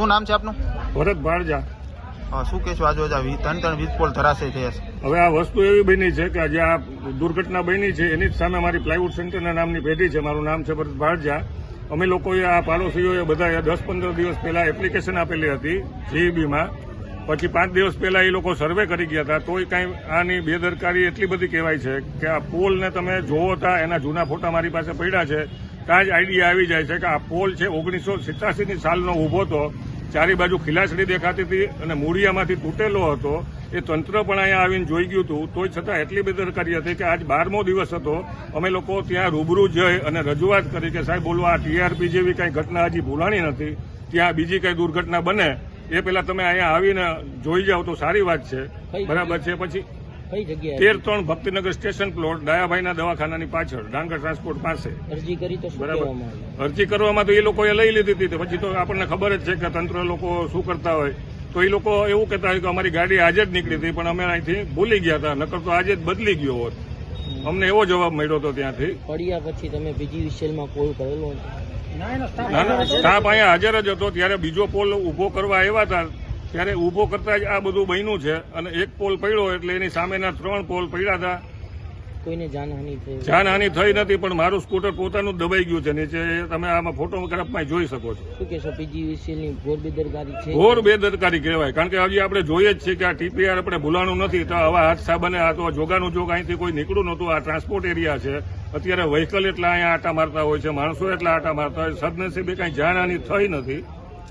શું નામ છે આપનું? ભરત ભાડજા. શું કહેશો? આજે ત્રણ ત્રણ વીજ પોલ ધરાશય થયા છે. હવે આ વસ્તુ એવી બની છે કે જે આ દુર્ઘટના બની છે એની જ સામે મારી પ્લાયવુડ સેન્ટરના નામની પેઢી છે. મારું નામ છે ભરત ભાડજા. અમે લોકોએ આ પાડોશીઓએ બધા દસ પંદર દિવસ પહેલા એપ્લિકેશન આપેલી હતી જીઈબીમાં પછી પાંચ દિવસ પહેલા એ લોકો સર્વે કરી ગયા હતા. તોય કાંઈ આની બેદરકારી એટલી બધી કહેવાય છે કે આ પોલને તમે જોવો તા એના જૂના ફોટા મારી પાસે પડ્યા છે. ત્યાં જ આઈડિયા આવી જાય છે કે આ પોલ છે ઓગણીસો સિત્યાસીની સાલનો ઊભો હતો. ચારે બાજુ ખીલાસડી દેખાતી હતી અને મૂળિયામાંથી તૂટેલો હતો. એ તંત્ર પણ અહીંયા આવીને જોઈ ગયું હતું. તોય છતાં એટલી બેદરકારી હતી કે આજ બારમો દિવસ હતો. અમે લોકો ત્યાં રૂબરૂ જઈ અને રજૂઆત કરી કે સાહેબ બોલો આ ટીઆરપી જેવી કંઈ ઘટના હજી ભૂલાણી નથી. ત્યાં બીજી કાંઈ દુર્ઘટના બને એ પહેલા તમે અહીંયા આવીને જોઈ જાઓ તો સારી વાત છે. બરાબર છે. પછી તેર ત્રણ ભક્તિનગર સ્ટેશન પ્લોટ દયાભાઈના દવાખાનાની પાછળ ડાંગર ટ્રાન્સપોર્ટ પાસે. અરજી કરી તો બરાબર. અરજી કરવામાં તો એ લોકોએ લઈ લીધી હતી તો પછી તો આપણને ખબર જ છે કે તંત્ર લોકો શું કરતા હોય. તો એ લોકો એવું કહેતા હોય કે અમારી ગાડી આજે જ નીકળી હતી પણ અમે અહીંથી ભૂલી ગયા હતા નકર તો આજે જ બદલી ગયો હોત. અમને એવો જવાબ મળ્યો હતો ત્યાંથી. પડ્યા પછી તમે બીજી વિશેલમાં કોલ કરેલો સ્ટાફ અહીંયા હાજર જ હતો ત્યારે બીજો પોલ ઊભો કરવા આવ્યા હતા. ત્યારે ઊભો કરતા જ આ બધું બન્યું છે અને એક પોલ પડ્યો એટલે એની સામેના ત્રણ પોલ પડ્યા હતા. કોઈને જાનહાનિ થઈ જાનહાનિ થઈ નથી પણ મારું સ્કૂટર પોતાનું દબાઈ ગયું છે. નીચે તમે આમાં ફોટોગ્રાફમાં જોઈ શકો છો. શું કહેશો પીજીવીસીની ઘોર બેદરકારી છે? ઘોર બેદરકારી કહેવાય. કારણ કે હજી આપણે જોઈએ જ છીએ કે આ ટીપીઆર આપણે ભૂલાણું નથી. તો આવા હાથ સાબને આ તો જોગાનું જોગ અહીંથી કોઈ નીકળ્યું નહોતું. આ ટ્રાન્સપોર્ટ એરિયા છે. અત્યારે વ્હીકલ એટલા અહીંયા આટા મારતા હોય છે માણસો એટલા આટા મારતા હોય સદનસીબે કાંઈ જાનહાનિ થઈ નથી.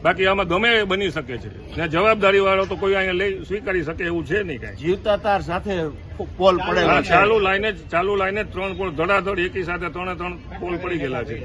બાકી આમાં ગમે બની શકે છે. ને જવાબદારી વાળો તો કોઈ અહીંયા લઈ સ્વીકારી શકે એવું છે નહીં કઈ. જીવતા તાર સાથે પોલ પડે ચાલુ લાઈને ચાલુ લાઈને ત્રણ પોલ ધડાધડ એકી સાથે ત્રણે ત્રણ પોલ પડી ગયેલા છે.